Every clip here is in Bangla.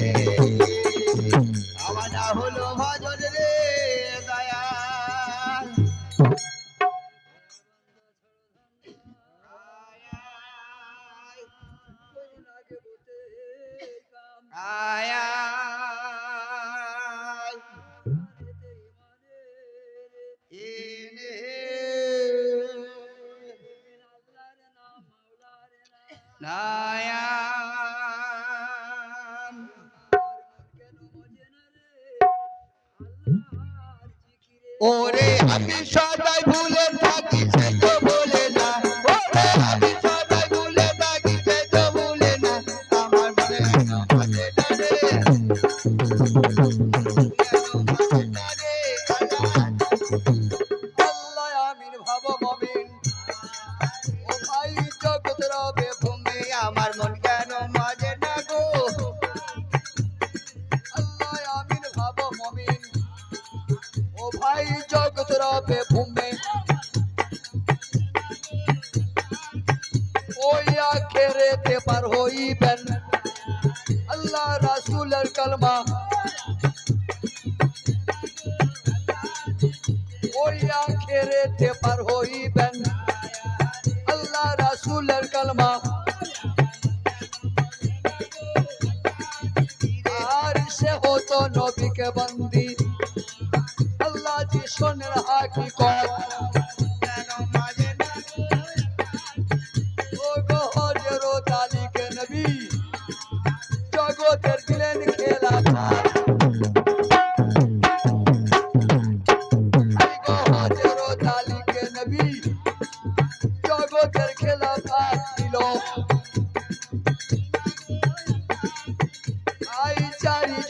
Yeah. ওরে আমি সদাই ভুলে করিবেন। আল্লাহ রাসুলের কালমা। ওইয়া খেরেতে পার হইবেন। আল্লাহ রাসুলের কালমা। আর সে হতো নবীকে বন্দি। আল্লাহ জি সোনের হাকি কয়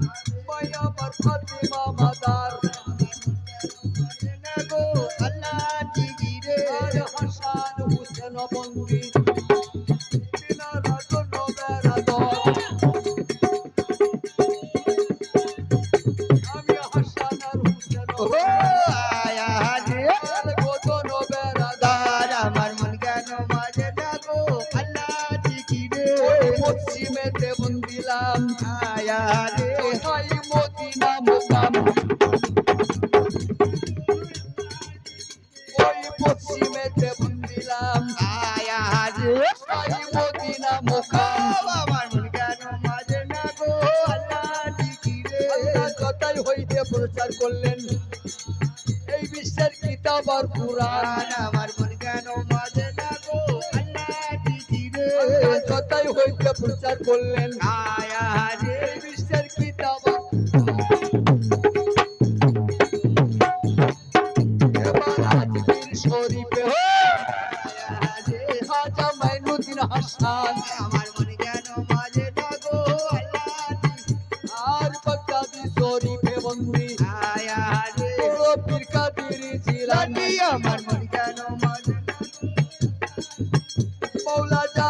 Bye, Fatima, Mother. প্রচার করলেন এই বিশ্বের কিতাব আর পুরাণ আমার মন কেন মাঝে না গো আল্লাহ কথাই হইতে প্রচার করলেন আয়া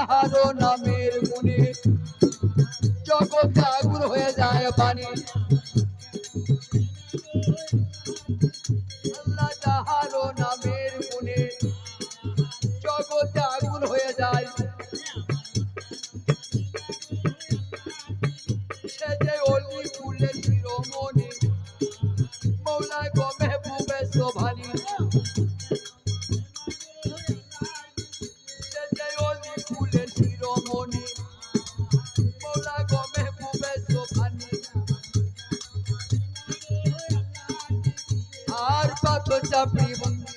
তাহার নামের গুণে জগৎ আগুন হয়ে যায় বাণী আল্লাহ তাহার নামের আগুন হয়ে যায়। সে যে অলি ফুলে শিরোমণি জীবন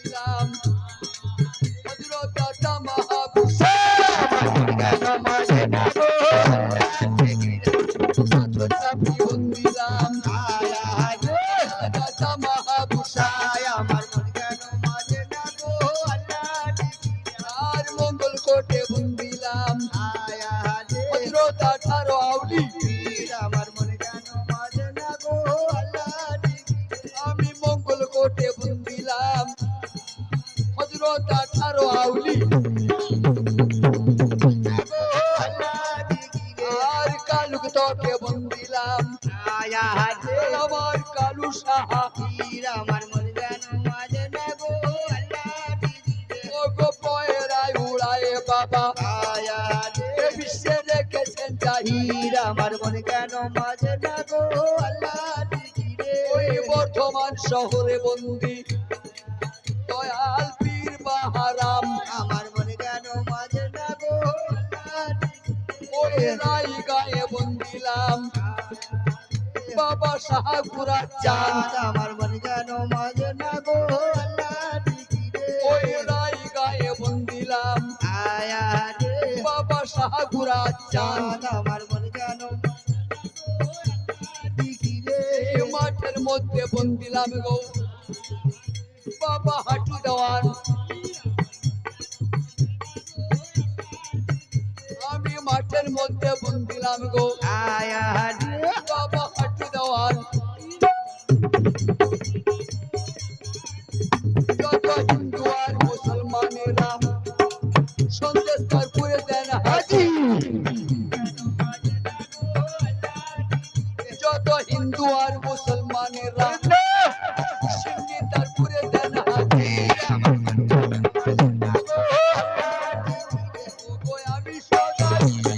কালু আমার মন যেন মাঝে না গো আল্লাহ ও গো পয়রায় উড়ায় বাবা। আয়া হাতে বিশ্বে রেখেছেন চাহি আমার মন কেন মাঝে না গো আল্লাহ ওই বর্ধমান শহরে বন্দি দয়াল পীর বাহারাম আমার মন কেন মাঝে না গো ওই রাই গায়ে বন্দিলাম। বাবা সাহাপুরা চাঁদ চাঁদ আমার মন কেন মাঝে না গো ওই রাই গায়ে বাবা চাঁদ আমার মন কেন মাঠের মধ্যে বন্দিলাম গো। বাবা হাঁটু দেওয়ান। আমি মাঠের মধ্যে বন্দিলাম গো। আয়া বাবা হাঁটু দেওয়ান যত হিন্দু আর মুসলমানেরা সন্দেশ কর্পূরে দেন হাজি। যত হিন্দু আর মুসলমানেরা আমি সদাই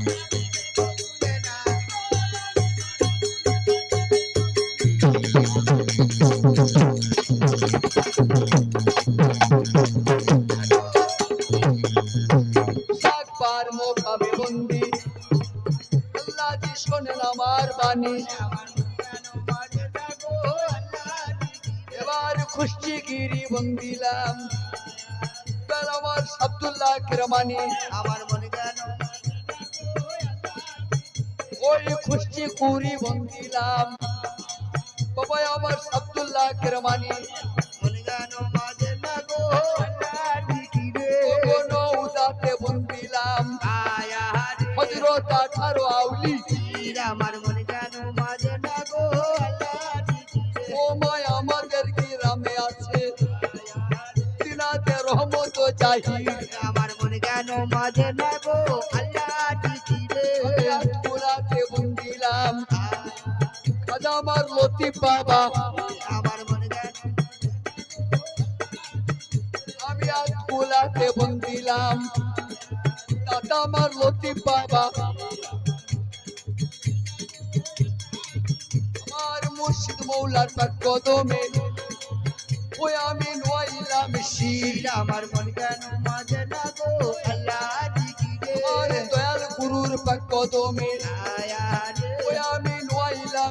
খুশিগিরি বন্দিলাম এবার আমার আব্দুল্লাহ কিরমানি। আমার মনে কেন ওই খুশি কুরি বন্দিলাম বাবা আমার আব্দুল্লাহ কিরমানি। মনে কেন মাঝে না গো কোন উদাতে বন্দিলাম হজরত আঠারো আমার লতিফ বাবা। আমার মনে আমি আটকুলাতে বন্দিলাম দাদা আমার লতিফ বাবা। আমার মুর্শিদ মৌলার পাক কদমে ওই আমি নোয়াইলাম শির। আমার মনে কেন মাঝে না গো আল্লাহ আর দয়াল গুরুর পাক কদমে আয়া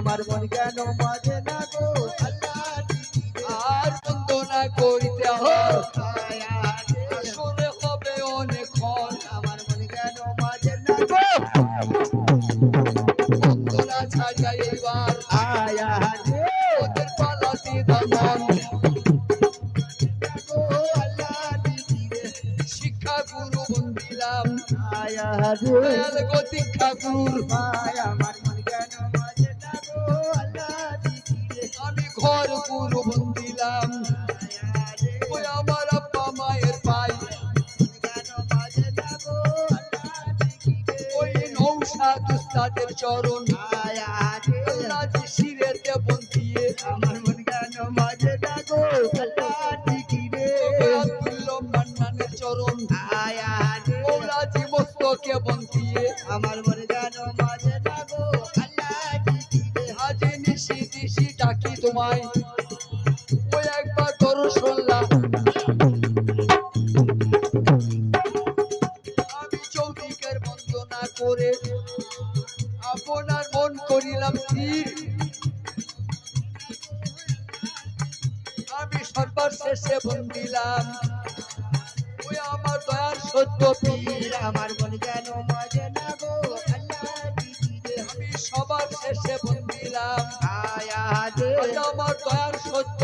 আমার মনে কেন মাঝে না গো? আল্লাহ আর বন্দনা করিতে আসরে হবে অনেকক্ষণ আমার মনে কেন মাঝে না গো? এইবার আয়া ওদের পালাতে দামন শিক্ষা গুরু বন্দিলাম। আয়া গো দীক্ষা গুরুর চরণ জি শিরেতে বন্দিয়ে আমার মন কেন মাঝে না গো আব্দুল্লাহ মান্নানের চরণ জি মস্তকে বন্দিয়ে আমার মন কেন মাঝে দিদিরে আজ নিশি দিশি ডাকি তোমায়। সর্বার শেষে বন্দিলাম তুই আমার দয়ার সত্য পীর। আমার মন যেন মাঝে না গো আমি সবার শেষে বন্দিলাম আমার দয়ার সত্য